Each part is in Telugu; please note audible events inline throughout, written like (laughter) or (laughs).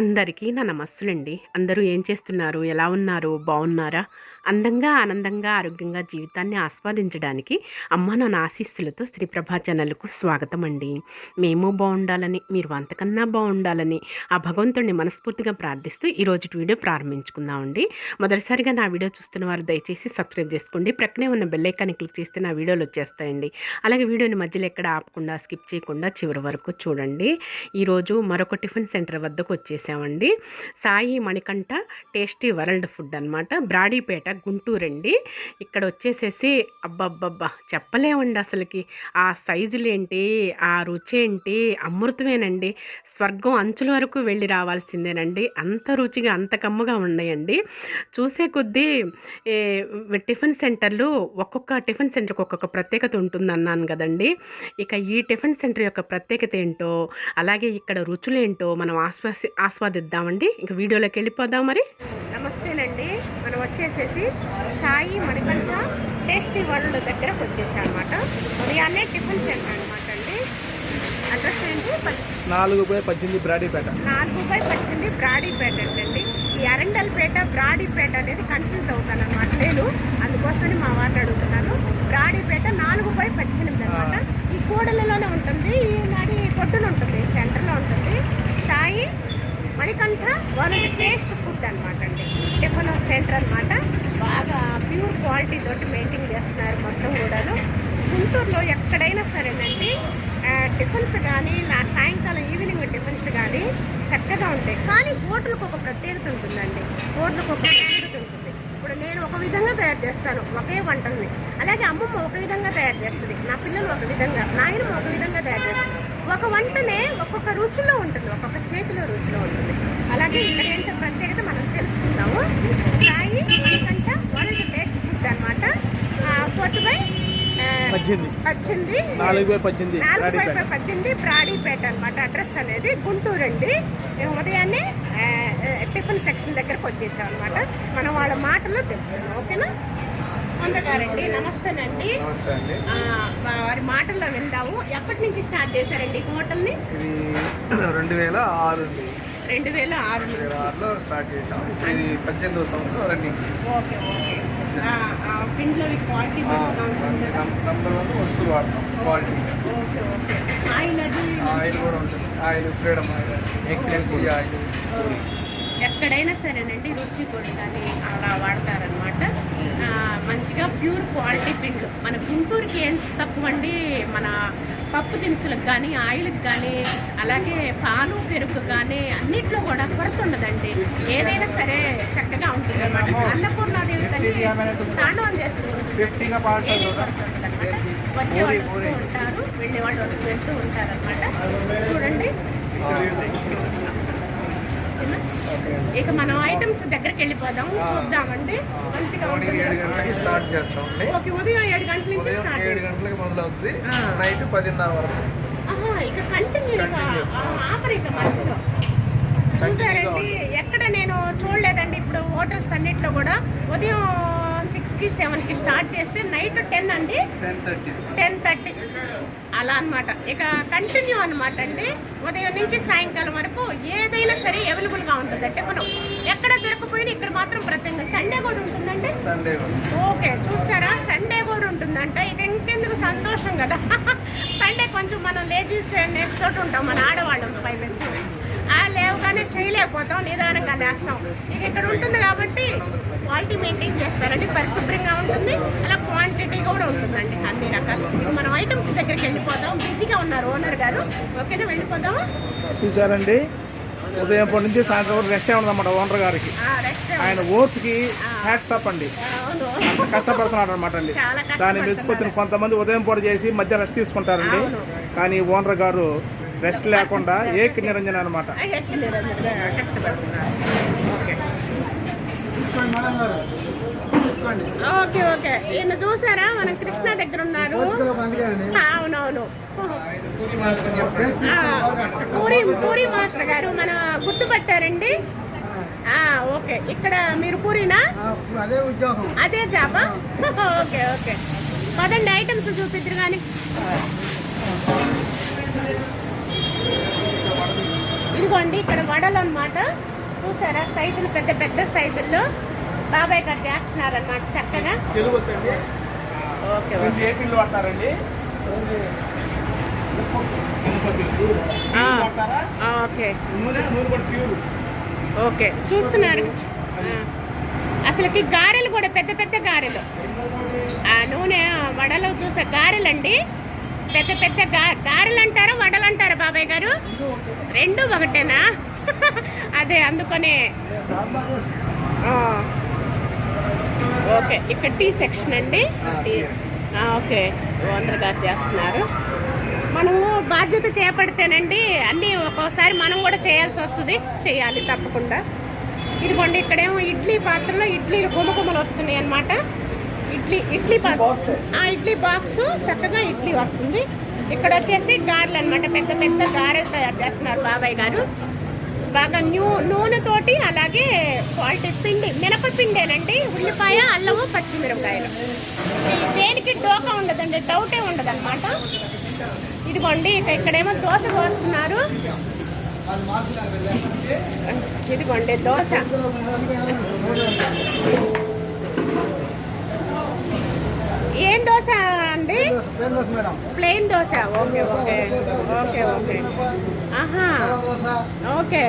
అందరికీ నా నమస్సులండి. అందరూ ఏం చేస్తున్నారు? ఎలా ఉన్నారు? బాగున్నారా? అందంగా ఆనందంగా ఆరోగ్యంగా జీవితాన్ని ఆస్వాదించడానికి అమ్మ నాన్న ఆశీస్సులతో శ్రీ ఛానల్కు స్వాగతం అండి. మేము బాగుండాలని మీరు అంతకన్నా బాగుండాలని ఆ భగవంతుడిని మనస్ఫూర్తిగా ప్రార్థిస్తూ ఈరోజు వీడియో ప్రారంభించుకుందామండి మొదటిసారిగా నా వీడియో చూస్తున్న వారు దయచేసి సబ్స్క్రైబ్ చేసుకోండి. ప్రక్కనే ఉన్న బెల్లైకాన్ని క్లిక్ చేస్తే నా వీడియోలు వచ్చేస్తాయండి. అలాగే వీడియోని మధ్యలో ఎక్కడ ఆపకుండా స్కిప్ చేయకుండా చివరి వరకు చూడండి. ఈరోజు మరొక టిఫిన్ సెంటర్ వద్దకు వచ్చేసామండి. Sai Manikanta tasty world food అనమాట బ్రాడీపేట గుంటూరు అండి ఇక్కడ వచ్చేసేసి అబ్బబ్బబ్బా! చెప్పలేమండి అసలుకి. ఆ సైజులేంటి? ఆ రుచి ఏంటి అమృతమేనండి. స్వర్గం అంచుల వరకు వెళ్ళి రావాల్సిందేనండి. అంత రుచిగా అంత కమ్ముగా ఉన్నాయండి. చూసే కొద్దీ టిఫిన్ సెంటర్లు ఒక్కొక్క టిఫిన్ సెంటర్కి ఒక్కొక్క ప్రత్యేకత ఉంటుంది అన్నాను కదండి. ఇక ఈ టిఫిన్ సెంటర్ యొక్క ప్రత్యేకత ఏంటో అలాగే ఇక్కడ రుచులేంటో మనం ఆస్వాసి ఆస్వాదిద్దామండి. ఇంక వీడియోలోకి వెళ్ళిపోదాం మరి. నమస్తేనండి. మనం వచ్చేసేసి సాయి మణికంఠ టేస్టీ వరల్డ్ దగ్గరకు వచ్చేసాం అనమాట ఉదయాన్నే టిఫిన్ సెంటర్ అనమాట అండి. అడ్రస్ ఏంటి? నాలుగు బై పద్దెనిమిది బ్రాడీపేట. నాలుగు బై పద్దెనిమిది బ్రాడీపేట అండి. ఈ అరండల్పేట బ్రాడీపేట అనేది కన్ఫ్యూజ్ అవుతాను అనమాట నేను. అందుకోసమని మా వారిని అడుగుతున్నాను. బ్రాడీపేట నాలుగు బై పద్దెనిమిది అనమాట ఈ కూడలిలోనే ఉంటుంది ఈ నడి పొట్టున ఉంటుంది సెంటర్లో ఉంటుంది. Sai Manikanta one taste food అనమాట అండి. టిఫిన్ సెంటర్ అనమాట బాగా ప్యూర్ క్వాలిటీ తోటి మెయింటైన్ చేస్తున్నారు మొత్తం కూడాను. గుంటూరులో ఎక్కడైనా సరేనండి టిఫిన్స్ కానీ నా సాయంకాలం ఈవినింగ్ టిఫిన్స్ కానీ చక్కగా ఉంటాయి. కానీ హోటల్కి ఒక ప్రత్యేకత ఉంటుందండి. హోటల్కి ఒక ప్రత్యేకత ఉంటుంది. ఇప్పుడు నేను ఒక విధంగా తయారు చేస్తాను ఒకే వంటల్ని. అలాగే అమ్మమ్మ ఒక విధంగా తయారు చేస్తుంది నా పిల్లలు ఒక విధంగా నాయనమ్మ ఒక విధంగా తయారు చేస్తుంది. ఒక వంటనే ఒక్కొక్క రుచిలో ఉంటుంది ఒక్కొక్క చేతిలో రుచిలో ఉంటుంది. అలాగే ఇక్కడ ఏంటో ప్రత్యేకత మనం తెలుసుకుందాము. Sai Manikanta world taste food అనమాట ఫోర్త్ బై పద్దెనిమిది నాలుగు బై పద్దెనిమిది నాలుగు వైపు పద్దెనిమిది బ్రాడీపేట అనమాట అడ్రస్ అనేది గుంటూరు అండి. మేము ఉదయాన్నే టిఫిన్ సెక్షన్ దగ్గరకు వచ్చేసాం అనమాట మనం వాళ్ళ మాటల్లో తెలుసుకున్నాం ఓకేనా? వందగారండి నమస్తేనండి. నమస్తే అండి. ఆ, వా- వారి మాటల్లో విందాము. ఎప్పటి నుంచి స్టార్ట్ చేశారండి హోటల్ని? ఇది (clears throat) రెండు వేల ఆరు రెండు వేల ఆరు ఆరులో స్టార్ట్ చేసాం ఇది పద్దెనిమిదో సంవత్సరం రన్నింగ్. Okay okay. పిండిలో క్వాలిటీ నంబర్ వన్ వస్తువులు వాడతాం క్వాలిటీ. Okay okay. ఆయిల్ అది? ఆయిల్ కూడా ఉంటుంది. ఆయిల్ ఫ్రీడమ్ ఆయిల్ ఎక్సెన్సీ ఆయిల్. ఎక్కడైనా సరేనండి రుచి కూడా కానీ అలా వాడతారనమాట. మంచిగా ప్యూర్ క్వాలిటీ పిండ్లు మన గుంటూరుకి ఏం తక్కువ అండి మన పప్పు దినుసులకు కానీ ఆయిల్కి కానీ అలాగే పాలు పెరుగు కానీ అన్నిట్లో కూడా కొరత ఉండదండి ఏదైనా సరే చక్కగా ఉంటుంది అనమాట అన్నపూర్ణాదేవి తల్లి తాండవం చేస్తుంది. వచ్చేవాళ్ళు వస్తూ ఉంటారు వెళ్ళేవాళ్ళు వెళ్తూ ఉంటారు అనమాట చూడండి. ఇక మనం ఐటమ్స్ దగ్గరికి వెళ్ళిపోదాం. చూద్దామండి. మంచిగా స్టార్ట్ చేస్తామండి. ఓకే ఉదయం ఏడు గంటల నుంచి స్టార్ట్ ఏడు గంటలకి మొదలవుతుంది. నైట్ పదిన్నర వరకు. ఇక కంటిన్యూగా Continue. ఆపరు ఇక మధ్యలో. చూసారండి ఎక్కడ నేను చూడలేదండి ఇప్పుడు హోటల్స్ అన్నిట్లో కూడా. ఉదయం సిక్స్కి సెవెన్కి స్టార్ట్ చేస్తే నైట్ టెన్ అండి? టెన్ థర్టీ అలా అన్నమాట. ఇక కంటిన్యూ అనమాట అండి. ఉదయం నుంచి సాయంకాలం వరకు ఏదైనా సరే అవైలబుల్గా ఉంటుంది. టిఫిన్ ఎక్కడ దొరకపోయినా ఇక్కడ మాత్రం ప్రత్యేకంగా సండే కూడా ఉంటుందండి? సండే ఓకే చూసారా? సండే కూడా ఉంటుందంట. ఇక ఇంకెందుకు సంతోషం కదా? సండే కొంచెం మనం లేజీస్ తోటి ఉంటాం. మన ఆడవాళ్ళం పైనుంచి ఆ లేవగానే చేయలేకపోతాం. నిదానంగా లేస్తాం. ఇక ఇక్కడ ఉంటుంది కాబట్టి క్వాలిటీ మెయింటైన్ చేస్తారండి పరిశుభ్రంగా ఉంటుంది అలా క్వాంటిటీ కూడా ఉంటుందండి అన్ని రకాలు. మనం ఐటమ్స్ దగ్గరికి వెళ్ళిపోదాం. బిజీగా ఉన్నారు ఓనర్ గారు. ఓకేనా వెళ్ళిపోదామా? చూసారండి ఉదయం పూట నుంచి సాయంత్రం వరకు రెస్ట్ ఉండదన్నమాట ఓనర్ గారికి. ఆయన ఓట్కి హ్యాట్స్ అప్ అండి. కష్టపడుతున్నాడు అనమాట అండి. దాన్ని. మెచ్చుకొచ్చిన కొంతమంది ఉదయం పూట చేసి మధ్య రెస్ట్ తీసుకుంటారండి. కానీ ఓనర్ గారు రెస్ట్ లేకుండా ఏక నిరంజన అనమాట ఓకే ఓకే. ఈయన చూసారా? మనం కృష్ణ దగ్గర ఉన్నారు అవునవును. పూరి పూరి మాస్టర్ గారు మన గుర్తుపట్టారండి? ఓకే. ఇక్కడ మీరు పూరినా? అదే జాబా? Okay okay. పదండి ఐటమ్స్ చూపిద్దరు కానీ ఇదిగోండి ఇక్కడ వడలు అన్నమాట చూసారా? సైజులు పెద్ద పెద్ద సైజుల్లో బాబాయ్ గారు చేస్తున్నారన్నమాట చక్కగా. తెలుగు వచ్చండి. Okay okay. ఓకే. చూస్తున్నారు. అసలుకి గారెలు కూడా పెద్ద పెద్ద గారెలు. ఆ నూనె వడలో చూసే గారెలండి. పెద్ద పెద్ద గారెలు అంటారా వడలు అంటారా బాబాయ్ గారు? రెండు ఒకటేనా? అదే అందుకనే. ఓకే ఇక్కడ టీ సెక్షన్ అండి. టీ. ఓకే ఓనర్ గారు చేస్తున్నారు. మనము బాధ్యత చేపడితేనండి అన్నీ ఒక్కోసారి మనం కూడా చేయాల్సి వస్తుంది. చేయాలి తప్పకుండా. ఇదిగోండి ఇక్కడేమో ఇడ్లీ పాత్రలో ఇడ్లీ గుమగుమలు వస్తున్నాయి అన్నమాట. ఇడ్లీ ఇడ్లీ పాత్ర బాక్స్. ఆ ఇడ్లీ బాక్స్ చక్కగా ఇడ్లీ వస్తుంది. ఇక్కడ వచ్చేసి గారెలు అన్నమాట. పెద్ద పెద్ద గారెలు తయారు చేస్తున్నారు బాబాయ్ గారు. బాగా న్యూ నూనెతోటి అలాగే క్వాలిటీ పిండి మినపపిండేనండి ఉల్లిపాయ అల్లము పచ్చిమిరపకాయలు. దేనికి డోకా ఉండదండి డౌటే ఉండదు అనమాట ఇదిగోండి ఇక ఇక్కడేమో దోశ పోస్తున్నారు ఇదిగోండి దోశ. ఏం దోశ అండి? Plain dosa. Okay okay. Okay okay. ఆహా. ఓకే.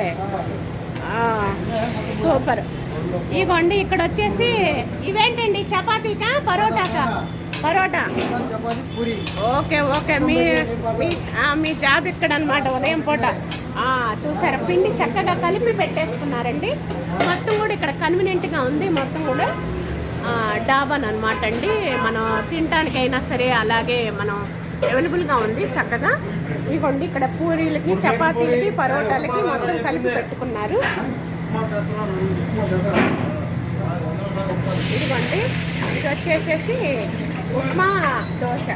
సూపర్. ఇగోండి ఇక్కడ వచ్చేసి ఇవేంటండి? చపాతీకా పరోటాకా? పరోటా. Okay okay. మీ మీ జాబ్ ఇక్కడ అనమాట ఉదయం పూట. చూసారా? పిండి చక్కగా కలిపి పెట్టేసుకున్నారండి. మొత్తం కూడా ఇక్కడ కన్వీనియంట్గా ఉంది మొత్తం కూడా. డాబాన్ అనమాట అండి మనం తినటానికైనా సరే అలాగే మనం అవైలబుల్గా ఉంది చక్కగా. ఇదిగోండి ఇక్కడ పూరీలకి చపాతీలకి పరోటాలకి మొత్తం కలిపి పెట్టుకున్నారు. ఇదిగోండి ఇది వచ్చేసేసి ఉప్మా దోశ.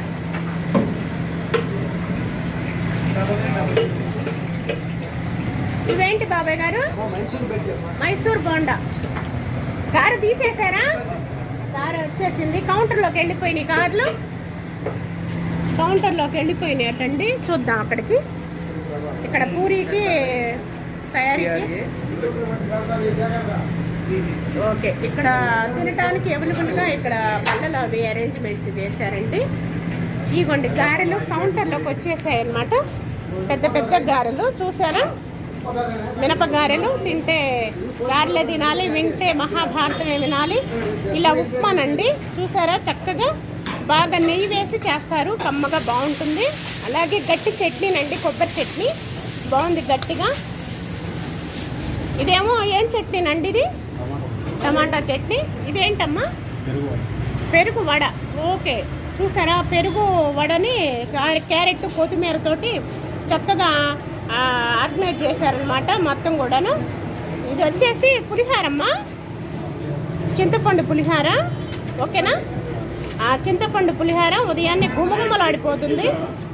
ఇవేంటి బాబాయ్ గారు? మైసూర్ బోండా. కారు తీసేశారా కారు వచ్చేసింది. కౌంటర్లోకి వెళ్ళిపోయినాయి కార్లు. కౌంటర్లోకి వెళ్ళిపోయినాయి అటండి. చూద్దాం అక్కడికి. ఇక్కడ పూరీకి తయారీకి. ఓకే ఇక్కడ తినడానికి అవైలబుల్గా ఇక్కడ పళ్ళలో అవి అరేంజ్మెంట్స్ చేశారండి. ఇగోండి గారెలు కౌంటర్లోకి వచ్చేసాయి అన్నమాట పెద్ద పెద్ద గారెలు చూసారా? మినప గారెలు తింటే గారెలే తినాలి వింటే మహాభారతమే వినాలి? ఇలా ఉప్మానండి. చూసారా? చక్కగా బాగా నెయ్యి వేసి చేస్తారు. కమ్మగా బాగుంటుంది. అలాగే గట్టి చట్నీనండి కొబ్బరి చట్నీ. బాగుంది గట్టిగా. ఇదేమో ఏం చట్నీనండి ఇది? టమాటా చట్నీ. ఇదేంటమ్మా? పెరుగు వడ. ఓకే. చూసారా? పెరుగు వడని క్యారెట్ కొత్తిమీరతోటి చక్కగా ఆర్గనైజ్ చేశారనమాట మొత్తం కూడాను. ఇది వచ్చేసి పులిహారమ్మ. చింతపండు పులిహార. ఓకేనా? ఆ చింతపండు పులిహార ఉదయాన్నే గుమగుమలాడిపోతుంది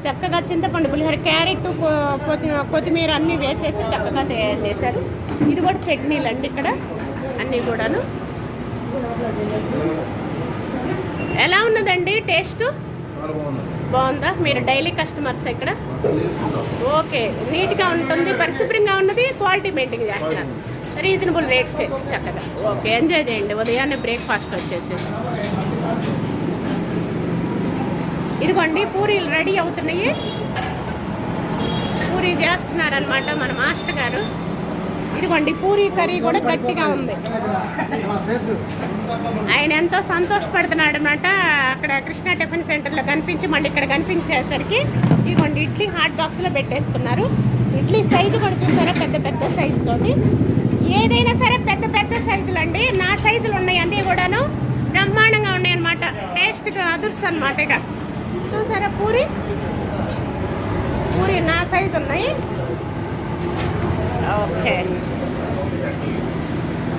చక్కగా చింతపండు పులిహార క్యారెట్ కొ- కొత్తి- కొత్తిమీర అన్నీ వేసేసి చక్కగా తయారు చేశారు. ఇది కూడా చట్నీలు అండి ఇక్కడ. అన్నీ కూడాను. ఎలా ఉన్నదండి టేస్ట్? బాగుందా? మీరు డైలీ కస్టమర్స్ ఇక్కడ ఓకే నీట్గా ఉంటుంది పరిశుభ్రంగా ఉన్నది క్వాలిటీ మెయింటైన్ చేస్తున్నారు రీజనబుల్ రేట్స్ చక్కగా. ఓకే ఎంజాయ్ చేయండి ఉదయాన్నే బ్రేక్ఫాస్ట్ వచ్చేసి. ఇదిగోండి పూరీలు రెడీ అవుతున్నాయి. పూరీ చేస్తున్నారనమాట మన మాస్టర్ గారు. ఇదిగోండి పూరీ కర్రీ కూడా గట్టిగా ఉంది. ఆయన ఎంతో సంతోషపడుతున్నాడు అనమాట అక్కడ కృష్ణా టిఫిన్ సెంటర్లో కనిపించి మళ్ళీ ఇక్కడ కనిపించేసరికి ఇదిగోండి ఇడ్లీ హాట్ బాక్స్లో పెట్టేసుకున్నారు. ఇడ్లీ సైజు కూడా చూసారా పెద్ద పెద్ద సైజుతో ఏదైనా సరే పెద్ద పెద్ద సైజులు అండి. నా సైజులు ఉన్నాయి అన్నీ కూడాను బ్రహ్మాండంగా ఉన్నాయి అనమాట టేస్ట్గా అదుర్స్ అనమాట ఇక. చూసారా పూరి? పూరి నా సైజు ఉన్నాయి. ఓకే.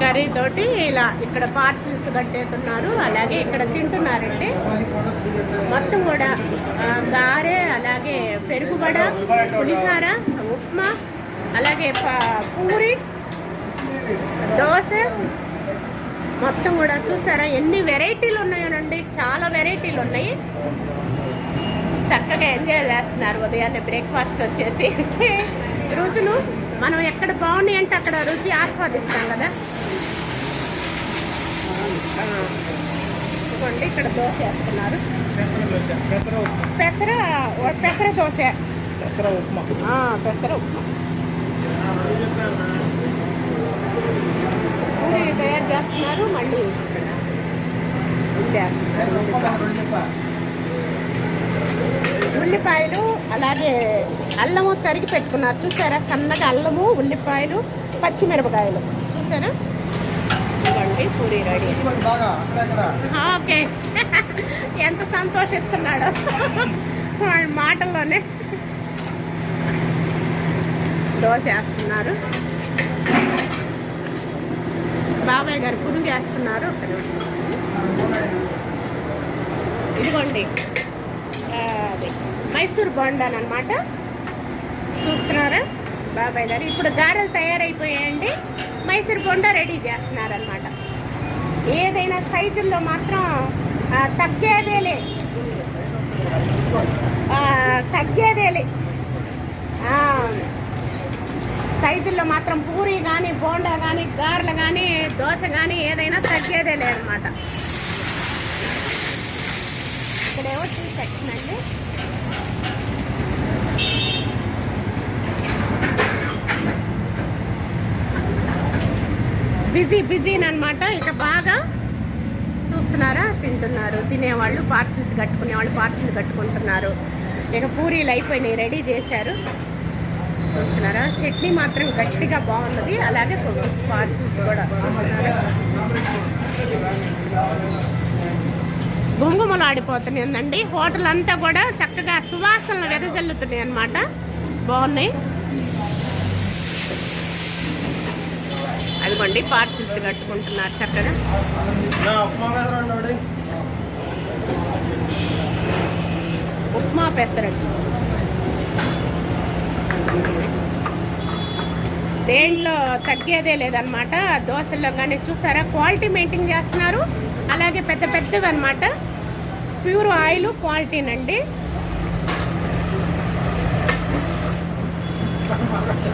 కర్రీ తోటి ఇలా ఇక్కడ పార్సిల్స్ కట్టేస్తున్నారు అలాగే ఇక్కడ తింటున్నారండి. మొత్తం కూడా ఆ, గారె అలాగే పెరుగుబడ పులిహార ఉప్మా అలాగే ప- పూరి దోశ. మొత్తం కూడా చూసారా ఎన్ని వెరైటీలు ఉన్నాయోనండి. చాలా వెరైటీలు ఉన్నాయి. చక్కగా ఎంజాయ్ చేస్తున్నారు ఉదయాన్నే బ్రేక్ఫాస్ట్ వచ్చేసి. (laughs) రుచులు? మనం ఎక్కడ బాగున్నాయి అంటే అక్కడ రుచి ఆస్వాదిస్తాం కదా. ఇదిగోండి ఇక్కడ దోశ వేస్తున్నారు. పెసర పెసర పెసర దోశ. పెసర ఉప్మా. పెసర ఉప్మా. పూరి తయారు చేస్తున్నారు మళ్ళీ వేస్తున్నారు ఉల్లిపాయలు అలాగే అల్లము తరిగి పెట్టుకున్నారు. చూసారా? సన్నగా అల్లము ఉల్లిపాయలు పచ్చిమిరపకాయలు. చూసారా? ఇవ్వండి పూరి రెడీ. ఓకే. (laughs) ఎంత సంతోషిస్తున్నాడో. మాటల్లోనే. దోశ వేస్తున్నారు. బాబాయ్ గారు పురుగు వేస్తున్నారు. ఇదిగోండి. మైసూర్ బోండాన్ అనమాట చూస్తున్నారా? బాబాయ్ గారు ఇప్పుడు గారెలు తయారైపోయాయండి. మైసూర్ బోండా రెడీ చేస్తున్నారనమాట ఏదైనా సైజుల్లో మాత్రం తగ్గేదేలే. తగ్గేదేలే. సైజుల్లో మాత్రం పూరి కానీ బోండా కానీ గారెలు కానీ దోశ కానీ ఏదైనా తగ్గేదే లేదనమాట ఇక్కడేమో టీ సెక్షన్ అండి. బిజీ బిజీని అనమాట ఇక బాగా చూస్తున్నారా తింటున్నారు. తినేవాళ్ళు పార్సిల్స్ కట్టుకునే వాళ్ళు పార్సిల్ కట్టుకుంటున్నారు. ఇక పూరీలు అయిపోయినాయి రెడీ చేశారు. చూస్తున్నారా? చట్నీ మాత్రం గట్టిగా బాగున్నది అలాగే పార్సిల్స్ కూడా. చూస్తున్నారా గుంగుమలు ఆడిపోతున్నాయండి. హోటల్ అంతా కూడా చక్కగా సువాసనలు వెదజల్లుతున్నాయి అన్నమాట బాగున్నాయి. అదిగోండి పార్సిల్స్ కట్టుకుంటున్నారు చక్కగా. ఉప్మా పెసరట్టు దేంట్లో తగ్గేదే లేదనమాట దోశల్లో కానీ చూసారా? క్వాలిటీ మెయింటైన్ చేస్తున్నారు. అలాగే పెద్ద పెద్దవి అనమాట ప్యూర్ ఆయిల్ క్వాలిటీనండి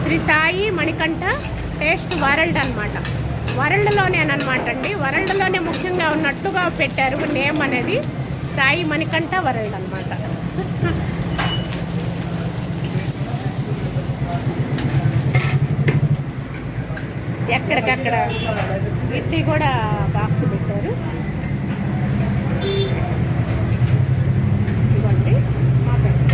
శ్రీ సాయి మణికంఠ. టేస్ట్ వరల్డ్ అనమాట వరల్డ్లోనేనమాట అండి. వరల్డ్లోనే ముఖ్యంగా ఉన్నట్టుగా పెట్టారు నేమ్ అనేది. సాయి మణికంఠ వరల్డ్ అనమాట ఎక్కడికక్కడ ఇడ్లీ కూడా బాక్స్ పెట్టారు ఇదిగోండి మా పెద్ద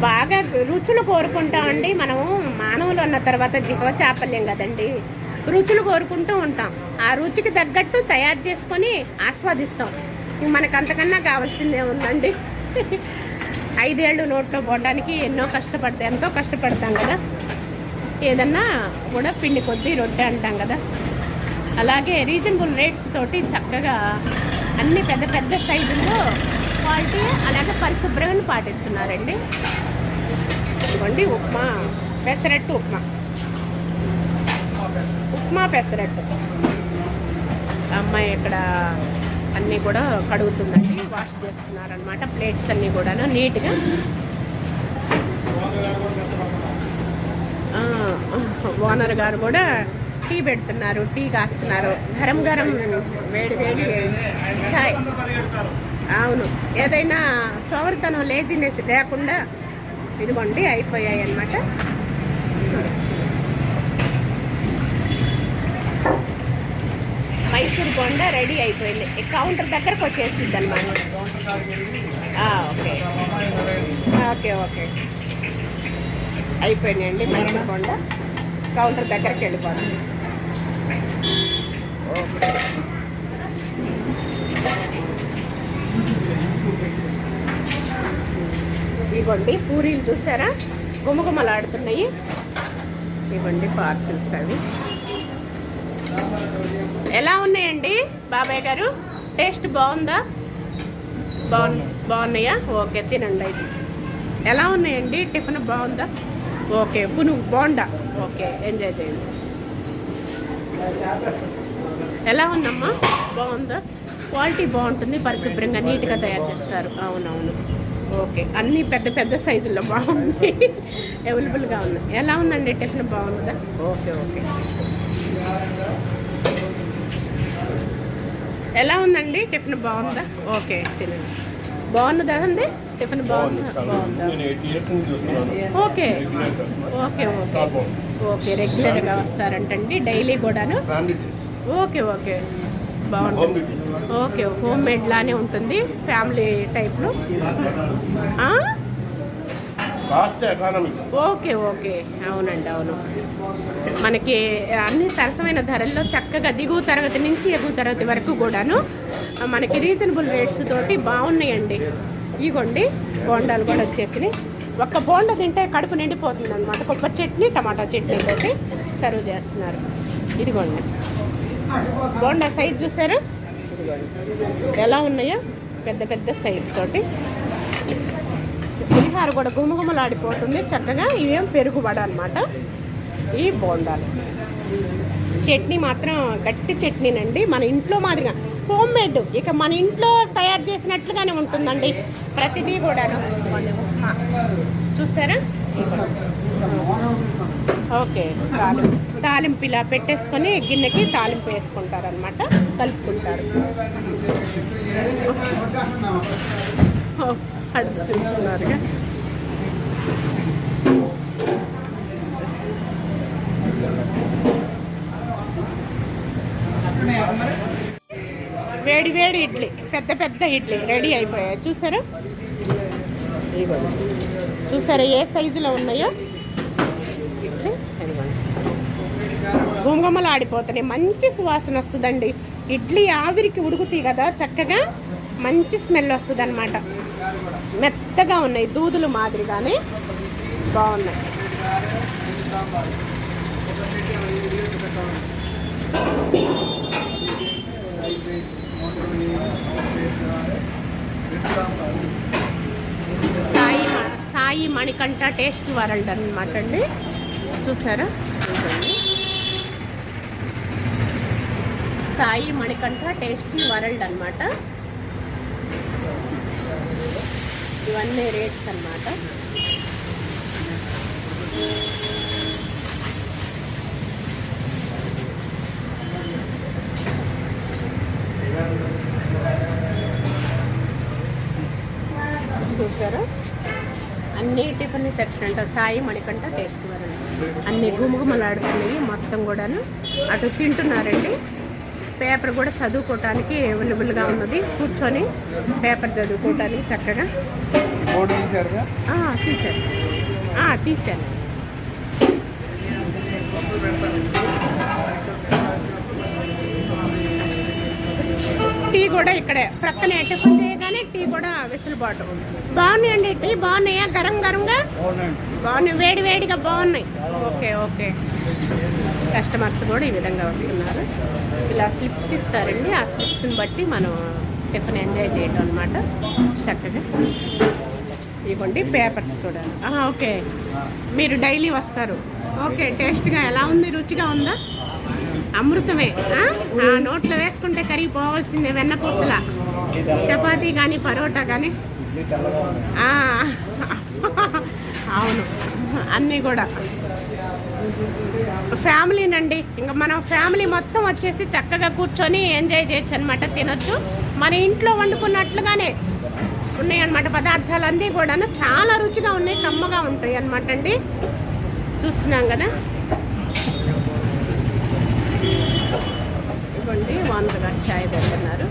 బాగా రుచులు కోరుకుంటామండి. మనము మానవులు అన్న తర్వాత జీవ చాపల్యం కదండి. రుచులు కోరుకుంటూ ఉంటాం. ఆ రుచికి తగ్గట్టు తయారు చేసుకొని ఆస్వాదిస్తాం. మనకు అంతకన్నా కావాల్సిందే ఉందండి. (laughs) ఐదేళ్ళు నోట్లో పోవడానికి ఎన్నో కష్టపడతాం ఎంతో కష్టపడతాం కదా. ఏదన్నా కూడా పిండి కొద్దీ రొట్టె అంటాం కదా. అలాగే రీజనబుల్ రేట్స్ తోటి చక్కగా అన్ని పెద్ద పెద్ద సైజుల్లో క్వాలిటీ అలాగే పరిశుభ్రంగా పాటిస్తున్నారండి. ఇదిగోండి ఉప్మా. పెసరట్టు ఉప్మా. ఉప్మా పెసరట్టు. అమ్మాయి ఇక్కడ అన్నీ కూడా కడుగుతుందండి వాష్ చేస్తున్నారనమాట ప్లేట్స్ అన్నీ కూడా నీట్గా. ఓనర్ గారు కూడా టీ పెడుతున్నారు టీ కాస్తున్నారు. గరం గరం వేడి వేడి చాయ్. అవును ఏదైనా సోమరితనం లేజినెస్ లేకుండా ఇదిగోండి అయిపోయాయి అన్నమాట. మైసూర్ బొండ రెడీ అయిపోయింది. కౌంటర్ దగ్గరకు వచ్చేసింది అనమాట ఓకే. Okay okay. అయిపోయినాయండి మైసూర్ బొండ. కౌంటర్ దగ్గరికి వెళ్ళిపోదాం. ఓకే. ఇవ్వండి. పూరీలు చూసారా? గుమగుమలాడుతున్నాయి. ఇవ్వండి పార్సిల్స్ అవి. ఎలా ఉన్నాయండి బాబాయ్ గారు? టేస్ట్ బాగుందా? బాగుంది బాగున్నాయా? ఓకే తినండి అయితే. ఎలా ఉన్నాయండి? టిఫిన్ బాగుందా? ఓకే పునుగు బాగుందా? ఓకే ఎంజాయ్ చేయండి. ఎలా ఉందమ్మా? బాగుందా? క్వాలిటీ బాగుంటుంది పరిశుభ్రంగా నీట్గా తయారు చేస్తారు. అవునవును. ఓకే. అన్నీ పెద్ద పెద్ద సైజుల్లో బాగుంది. అవైలబుల్గా ఉన్నాయి. ఎలా ఉందండి టిఫిన్ బాగుందా? Okay okay. ఎలా ఉందండి? టిఫిన్ బాగుందా? ఓకే తినండి. బాగున్నదా అండి? టిఫిన్ బాగుందా? బాగుందా. నేను ఎయిట్ ఇయర్స్ నుంచి చూస్తున్నాను. ఓకే. Okay okay. ఓకే రెగ్యులర్గా వస్తారంటండి డైలీ కూడాను? Okay okay. బాగుంటుంది ఓకే హోమ్ మేడ్ లానే ఉంటుంది ఫ్యామిలీ టైప్లో. Okay okay. అవునండి అవును. మనకి అన్ని సరసమైన ధరల్లో చక్కగా దిగువ తరగతి నుంచి ఎగువ తరగతి వరకు కూడాను మనకి రీజనబుల్ రేట్స్ తోటి బాగున్నాయండి. ఇగోండి బోండాలు కూడా వచ్చేసినాయి. ఒక్క బోండా తింటే కడుపు నిండిపోతుంది అనమాట కొబ్బరి చట్నీ టమాటా చట్నీ తోటి సర్వ్ చేస్తున్నారు. ఇదిగోండి. బోండా సైజ్ చూసారా? ఎలా ఉన్నాయో పెద్ద పెద్ద సైజ్ తోటి. పులిహార కూడా గుమగుమలాడిపోతుంది. చక్కగా ఇవేం పెరుగు అనమాట ఈ బోండాలు. చట్నీ మాత్రం గట్టి చట్నీనండి. మన ఇంట్లో మాదిరిగా హోమ్ మేడ్ ఇక మన ఇంట్లో తయారు చేసినట్లుగానే ఉంటుందండి. ప్రతిదీ కూడాను. చూస్తారా? ఓకే. తాలింపు. తాలింపు ఇలా పెట్టేసుకొని గిన్నెకి తాలింపు వేసుకుంటారు అనమాట కలుపుకుంటారు. అడుగు తింటున్నారుగా వేడి వేడి ఇడ్లీ పెద్ద పెద్ద ఇడ్లీ రెడీ అయిపోయాయి. చూసారా? చూసారా ఏ సైజులో ఉన్నాయో? ఇడ్లీ ఆడిపోతున్నాయి. మంచి సువాసన వస్తుందండి. ఇడ్లీ ఆవిరికి ఉడుకుతాయి కదా చక్కగా. మంచి స్మెల్ వస్తుంది అనమాట మెత్తగా ఉన్నాయి దూదులు మాదిరిగానే బాగున్నాయి. సాయి సాయి మణికంఠ టేస్ట్ వరల్డ్ అనమాట అండి. చూసారా? సాయి మణికంఠ టేస్టీ వరల్డ్ అనమాట ఇవన్నీ రేట్స్ అన్నమాట. చూసారు? అన్ని టిఫిన్ సెక్షన్ అంట సాయి మణికంట టేస్ట్ వరండి అన్ని గుమగుమలాడుతున్నాయి మొత్తం కూడాను అటు తింటున్నారండి. పేపర్ కూడా చదువుకోవటానికి అవైలబుల్గా ఉన్నది. కూర్చొని పేపర్ చదువుకోవటానికి చక్కగా. ఆ, తీశాను టీ కూడా ఇక్కడే. ప్రక్కనే టిఫిన్ చేయగానే టీ కూడా వెసులుబాటు. బాగున్నాయండి టీ? బాగున్నాయా? గరం గరంగా? బాగున్నాయి. వేడి వేడిగా బాగున్నాయి. Okay okay. కస్టమర్స్ కూడా ఈ విధంగా వస్తున్నారు. ఇలా స్లిప్స్ ఇస్తారండి. ఆ స్లిప్స్ని బట్టి మనం టిఫిన్ ఎంజాయ్ చేయటం అనమాట చక్కగా. ఇవ్వండి పేపర్స్ కూడా. ఓకే. మీరు డైలీ వస్తారు. ఓకే టేస్ట్గా ఎలా ఉంది? రుచిగా ఉందా? అమృతమే. ఆ? నోట్లో వేసుకుంటే కరిగిపోవాల్సిందే వెన్నపూసల చపాతీ కానీ పరోటా కానీ అవును. అన్నీ కూడా. ఫ్యామిలీనండి. ఇంకా మనం ఫ్యామిలీ మొత్తం వచ్చేసి చక్కగా కూర్చొని ఎంజాయ్ చేయొచ్చు అనమాట తినొచ్చు. మన ఇంట్లో వండుకున్నట్లుగానే ఉన్నాయి అనమాట పదార్థాలు అన్నీ కూడాను. చాలా రుచిగా ఉన్నాయి కమ్మగా ఉంటాయి అనమాట అండి చూస్తున్నాం కదా. ఇవ్వండి వానర్ గారు ఛాయ్ పెడుతున్నారు.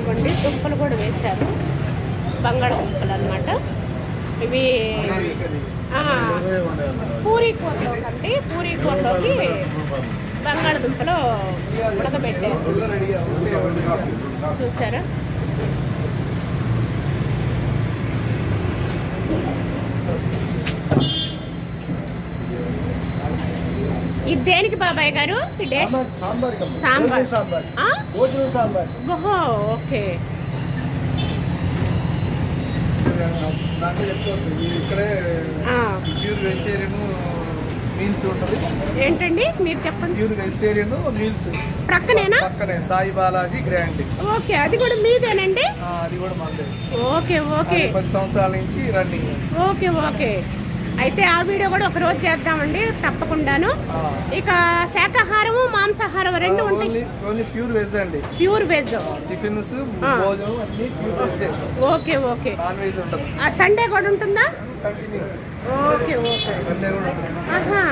ఇవ్వండి దుంపలు కూడా వేశారు. బంగాళదుంపలు అనమాట ఇవి పూరీ కూరలో కంటే పూరీ కూరలోకి బంగాళదుంపలు ఉడకబెట్టారు. చూసారా? ఇది దేనికి బాబాయ్ గారు? సాంబార్. ఓహో ఓకే దాంట్లో చెప్పుకోవచ్చు ఇది ఇక్కడే ఆ, ప్యూర్ వెజిటేరియన్ మీల్స్ ఉంటుంది ఏంటండి? మీరు చెప్పండి. ప్యూర్ వెజిటేరియన్ మీల్స్ ప్రక్కనేనా? పక్కనే సాయి బాలాజీ గ్రాండ్. ఓకే అది కూడా మీదేనండి? అది కూడా మాదే. Okay okay. పది సంవత్సరాల నుంచి రన్నింగ్ ఓకే ఓకే. అయితే ఆ వీడియో కూడా ఒక రోజు చేద్దామండి తప్పకుండాను. ఇక శాకాహారము మాంసాహారం రెండు ఉంటాయి. ప్యూర్ వెజ్ అండి. Pure veg. Tiffins okay okay. Sunday కూడా ఉంటుందా? Okay okay. ఆహా.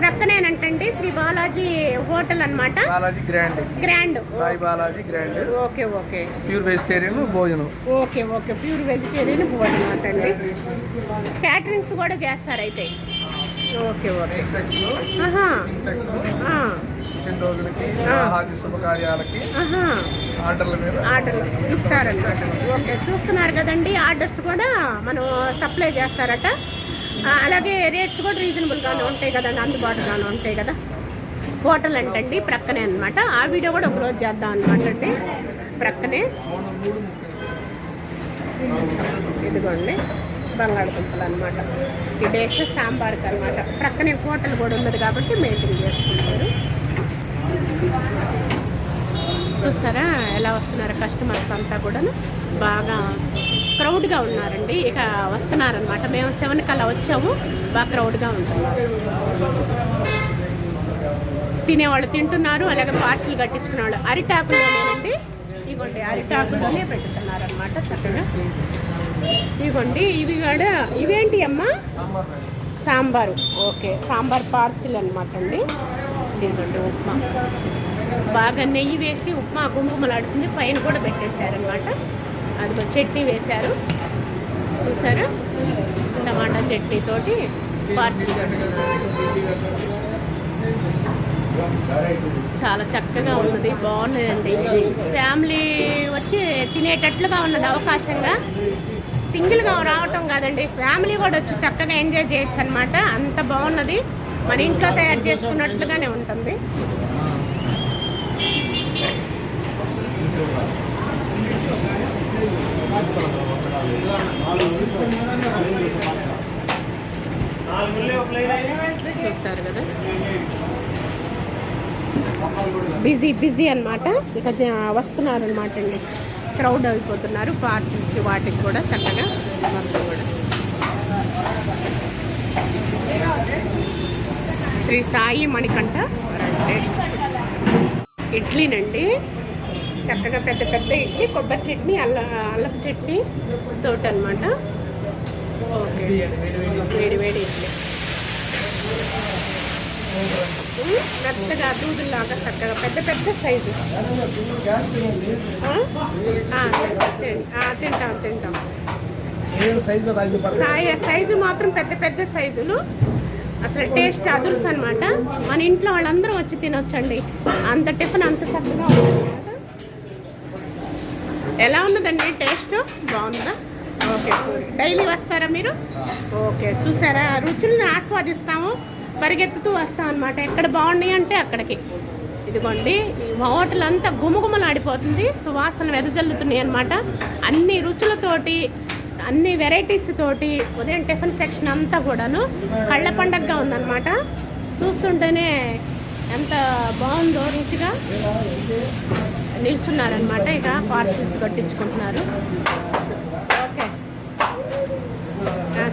ప్రక్కనేనంటండి శ్రీ బాలాజీ హోటల్ అన్నమాట. Balaji grand. Grand. Sai Balaji grand. Okay okay. Pure vegetarian భోజనం. Okay okay. ప్యూర్ వెజిటేరియన్ భోజనం అంటండి. క్యాటరింగ్స్ కూడా చేస్తారు అయితే. Okay okay. శుభకార్యాలకి ఆర్డర్ల ఓకే చూస్తున్నారు కదండి ఆర్డర్స్ కూడా మనం సప్లై చేస్తారట. అలాగే రేట్స్ కూడా రీజనబుల్గానే ఉంటాయి కదండి అందుబాటులోనే ఉంటాయి కదా. హోటల్ అంటండి ప్రక్కనే అన్నమాట. ఆ వీడియో కూడా ఒకరోజు చేద్దాం అనమాట అండి ప్రక్కనే. ఇదిగోండి. బంగాళదుంపలు అనమాట ఈ సాంబార్కి అనమాట. ప్రక్కనే హోటల్ కూడా ఉన్నది కాబట్టి మెయింటైన్ చేసుకుంటారు. చూస్తారా ఎలా వస్తున్నారు కస్టమర్స్ అంతా కూడా బాగా క్రౌడ్గా ఉన్నారండి. ఇక వస్తున్నారనమాట. మేము సెవెన్ కల్లా వచ్చాము. బాగా క్రౌడ్గా ఉంటాము తినేవాళ్ళు తింటున్నారు. అలాగే పార్సిల్ కట్టించుకునే వాళ్ళు అరిటాకుల్లోనేనండి. ఇవ్వండి అరిటాకులోనే పెట్టుతున్నారనమాట చక్కగా. ఇవ్వండి ఇవి కూడా ఇవేంటి అమ్మా? సాంబారు. ఓకే సాంబార్ పార్సిల్ అనమాట అండి. ఇదిగోండి ఉప్మా. బాగా నెయ్యి వేసి ఉప్మా గుంకుమలాడుతుంది పైన కూడా పెట్టేశారనమాట అది చట్నీ వేశారు. చూసారా? టమాటా చట్నీ తోటి పార్సిల్. చాలా చక్కగా ఉన్నది. బాగున్నదండి. ఫ్యామిలీ వచ్చి తినేటట్లుగా ఉన్నది అవకాశంగా. సింగిల్గా రావటం కాదండి. ఫ్యామిలీ కూడా వచ్చి చక్కగా ఎంజాయ్ చేయొచ్చు అనమాట అంత బాగున్నది. మన ఇంట్లో తయారు చేసుకున్నట్లుగానే ఉంటుంది. చూస్తారు కదా? బిజీ బిజీ అన్నమాట. ఇక వస్తున్నారు అనమాట అండి. క్రౌడ్ అయిపోతున్నారు. పార్టీకి వాటికి కూడా చక్కగా మొత్తం కూడా. శ్రీ సాయి మణికంఠ టేస్ట్. ఇడ్లీనండి. చక్కగా పెద్ద పెద్ద ఇడ్లీ కొబ్బరి చట్నీ అల్ల అల్లపు చట్నీ తోటి అనమాట ఓకే. వేడి వేడి ఇడ్లీ. మెత్తగా దూదుల్లాగా చక్కగా పెద్ద పెద్ద సైజు. తింటాం తింటాం. సైజు మాత్రం పెద్ద పెద్ద సైజులు. అసలు టేస్ట్ అదుర్స్ అనమాట మన ఇంట్లో వాళ్ళందరూ వచ్చి తినొచ్చండి. అంత టిఫిన్ అంత చక్కగా ఉందన్నమాట ఎలా ఉన్నదండి టేస్ట్? బాగుందా? ఓకే డైలీ వస్తారా మీరు? ఓకే చూసారా? రుచులను ఆస్వాదిస్తాము. పరిగెత్తుతూ వస్తాం అనమాట ఎక్కడ బాగున్నాయి అంటే అక్కడికి. ఇదిగోండి హోటల్ అంతా గుమగుమలాడిపోతుంది. సువాసన వెదజల్లుతున్నాయి అనమాట అన్ని రుచులతోటి అన్ని వెరైటీస్ తోటి ఉదయం టిఫిన్ సెక్షన్ అంతా కూడాను కళ్ళ పండగగా ఉందన్నమాట. చూస్తుంటేనే ఎంత బాగుందో రుచిగా నిల్చున్నారనమాట ఇక పార్సిల్స్ కట్టించుకుంటున్నారు. ఓకే.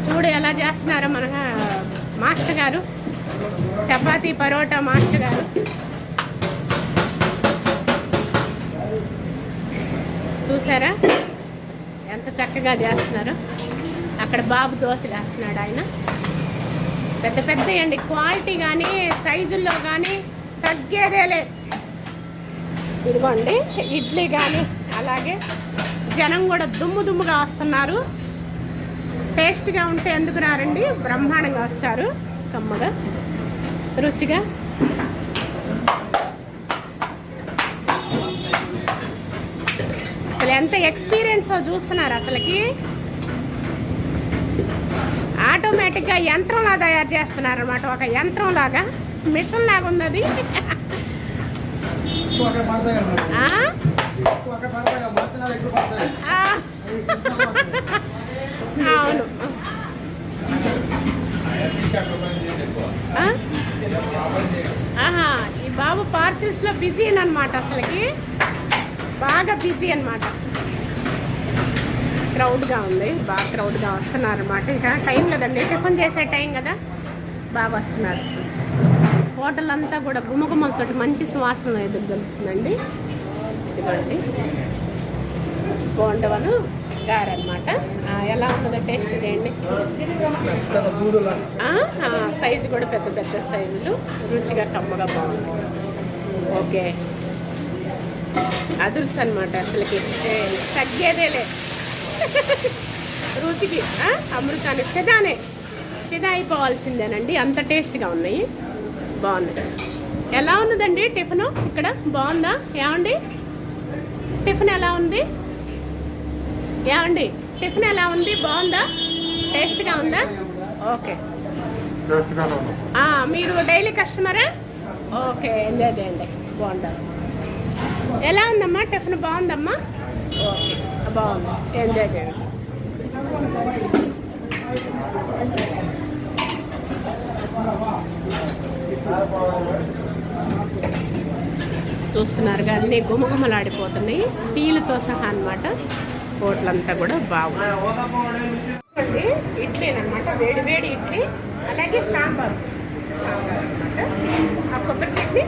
చూడు ఎలా చేస్తున్నారో మన మాస్టర్ గారు. చపాతీ పరోటా మాస్టర్ గారు. చూసారా? ఎంత చక్కగా చేస్తున్నారు. అక్కడ బాబు దోశలు వేస్తున్నాడు ఆయన. పెద్ద పెద్ద అండి. క్వాలిటీ కానీ సైజుల్లో కానీ తగ్గేదేలే ఇదిగోండి ఇడ్లీ కానీ అలాగే జనం కూడా దుమ్ము దుమ్ముగా వస్తున్నారు. టేస్ట్గా ఉంటే ఎందుకు రారండి? బ్రహ్మాండంగా వస్తారు. కమ్మగా. రుచిగా అసలు ఎంత ఎక్స్పీరియన్స్ చూస్తున్నారు అసలుకి ఆటోమేటిక్గా యంత్రంలా తయారు చేస్తున్నారు అనమాట ఒక యంత్రం లాగా మిషన్ లాగా ఉంది అవును ఆహా ఈ బాబు పార్సిల్స్లో బిజీ అనమాట అసలుకి. బాగా బిజీ అనమాట క్రౌడ్గా ఉంది బాగా క్రౌడ్గా వస్తున్నారు అనమాట ఇంకా టైం కదండి టిఫిన్ చేసే టైం కదా? బాగా వస్తున్నారు. హోటల్ అంతా కూడా గుమగుమలతో మంచి సువాసన ఎదురు జరుగుతుందండి. ఇదిగోండి. బాగుండవను గారనమాట ఎలా ఉంటుందో టేస్ట్ చేయండి. సైజు కూడా పెద్ద పెద్ద సైజులు రుచిగా కమ్మగా బాగుంది ఓకే. అదుర్స్ అనమాట అసలుకి. ఏ, తగ్గేదేలే. రుచికి ఆ, అమృతాన్ని ఫిదానే ఫిదా అయిపోవాల్సిందేనండి. అంత టేస్ట్గా ఉన్నాయి. బాగున్నాయి. ఎలా ఉన్నదండి టిఫిన్? ఇక్కడ బాగుందా? ఏమండి? టిఫిన్ ఎలా ఉంది? ఏమండి? టిఫిన్ ఎలా ఉంది? బాగుందా? టేస్ట్గా ఉందా? ఓకే. మీరు డైలీ కస్టమరా? ఓకే ఎంజాయ్ చేయండి. బాగుంటారు. ఎలా ఉందమ్మా? టిఫిన్ బాగుందమ్మా? ఓకే బాగుంది. ఎంజాయ్ చేయండి. చూస్తున్నారు అన్నీ గుమగుమలాడిపోతున్నాయి. టీలతో సహా అనమాట హోటలంతా కూడా బాగుంది. ఇడ్లీ అనమాట వేడి వేడి ఇడ్లీ అలాగే సాంబార్ సాంబార్ అన్నమాట. ఆ కొబ్బరి చట్నీ.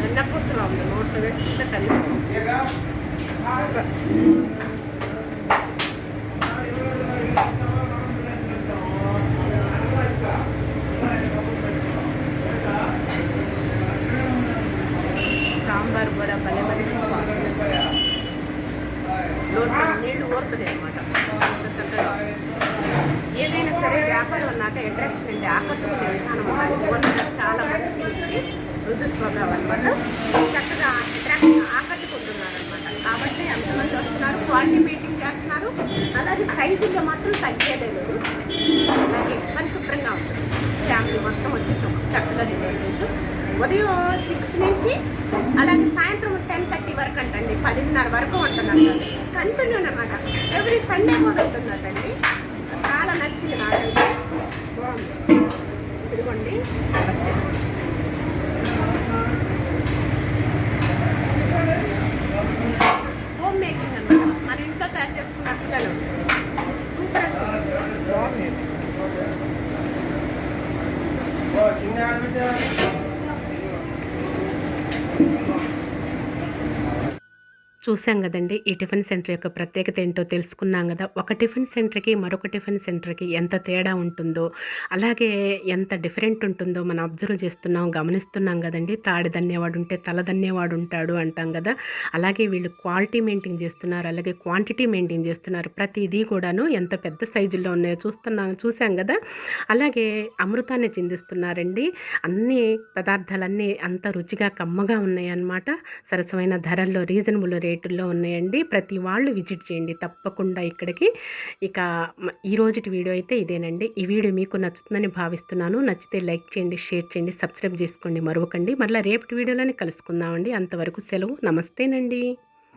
నన్నపూసలో ఉంది నోట్లో వేసుకుంటే తల్లి కూడా భలే భలే నోట్లో నీళ్ళు ఊరుతుంది అనమాట చక్కగా. ఏదైనా సరే వ్యాపారం అన్నాక అట్రాక్షన్ అంటే ఆకట్టుకునే విధానం ఓనర్ చాలా మంచి వ్యక్తి, స్వభావం అనమాట చక్కగా అట్రాక్షన్ ఆకట్టుకుంటున్నారు అనమాట కాబట్టి ఎంతమంది వస్తున్నారు క్వాలిటీ మీటింగ్ చేస్తున్నారు. అలాగే సైజుల్లో మాత్రం తగ్గేదే లేదు. అలాగే పరిశుభ్రంగా ఉంటుంది. ఫ్యామిలీ మొత్తం వచ్చి చూ- చక్కగా తినేయచ్చు ఉదయం సిక్స్ నుంచి అలాగే సాయంత్రం టెన్ థర్టీ వరకు అంటండి. పదిన్నర వరకు ఉంటున్నారు కంటిన్యూ అనమాట ఎవ్రీ సండే కూడా ఉంటుందండి చాలా నచ్చింది నాకైతే. బాగుంది. ఇదిగోండి. హోమ్ మేకింగ్ అనమాట మన ఇంట్లో తయారు చేసుకున్న ఉంది సూపర్ బాగుంది. చిన్న చూసాం కదండి ఈ టిఫిన్ సెంటర్ యొక్క ప్రత్యేకత ఏంటో తెలుసుకున్నాం కదా. ఒక టిఫిన్ సెంటర్కి మరొక టిఫిన్ సెంటర్కి ఎంత తేడా ఉంటుందో అలాగే ఎంత డిఫరెంట్ ఉంటుందో మనం అబ్జర్వ్ చేస్తున్నాం గమనిస్తున్నాం కదండి. తాడి దన్నేవాడు ఉంటే తల దన్నేవాడు ఉంటాడు అంటాం కదా. అలాగే వీళ్ళు క్వాలిటీ మెయింటైన్ చేస్తున్నారు అలాగే క్వాంటిటీ మెయింటైన్ చేస్తున్నారు. ప్రతిదీ కూడాను ఎంత పెద్ద సైజుల్లో ఉన్నాయో చూస్తున్నాం చూసాం కదా. అలాగే అమృతాన్ని చిందిస్తున్నారండి. అన్ని పదార్థాలన్నీ అంత రుచిగా కమ్మగా ఉన్నాయన్నమాట. సరసమైన ధరల్లో రీజనబుల్ రేట్ రేటుల్లో ఉన్నాయండి. ప్రతి వాళ్ళు విజిట్ చేయండి. తప్పకుండా ఇక్కడికి. ఇక ఈరోజుటి ఈ రోజుటి వీడియో అయితే ఇదేనండి. ఈ వీడియో మీకు నచ్చుతుందని భావిస్తున్నాను. నచ్చితే లైక్ చేయండి షేర్ చేయండి సబ్స్క్రైబ్ చేసుకోండి. మరొకండి. మళ్ళీ రేపటి వీడియోలోనే కలుసుకుందామండి. అంతవరకు సెలవు. నమస్తేనండి.